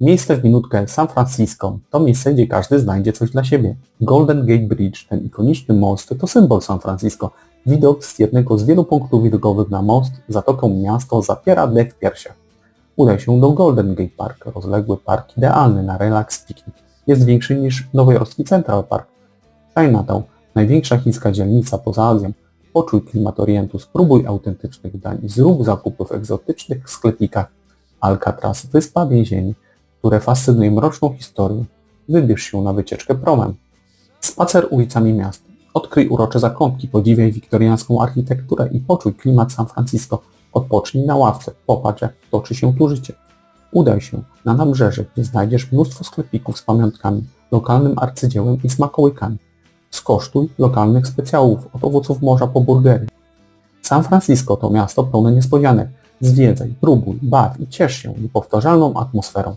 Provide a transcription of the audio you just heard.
Miejsce w minutkę San Francisco to miejsce, gdzie każdy znajdzie coś dla siebie. Golden Gate Bridge, ten ikoniczny most, to symbol San Francisco. Widok z jednego z wielu punktów widokowych na most, zatoką miasto zapiera dech w piersiach. Udaj się do Golden Gate Park, rozległy park idealny na relaks piknik. Jest większy niż nowojorski Central Park. Chinatown, największa chińska dzielnica poza Azją. Poczuj klimat Orientu, spróbuj autentycznych dań, zrób zakupy w egzotycznych sklepikach. Alcatraz, wyspa więzieni, które fascynuje mroczną historią. Wybierz się na wycieczkę promem. Spacer ulicami miast. Odkryj urocze zakątki, podziwiaj wiktoriańską architekturę i poczuj klimat San Francisco. Odpocznij na ławce, popatrz jak toczy się tu życie. Udaj się na nabrzeże, gdzie znajdziesz mnóstwo sklepików z pamiątkami, lokalnym arcydziełem i smakołykami. Skosztuj lokalnych specjałów, od owoców morza po burgery. San Francisco to miasto pełne niespodzianek. Zwiedzaj, próbuj, baw i ciesz się niepowtarzalną atmosferą.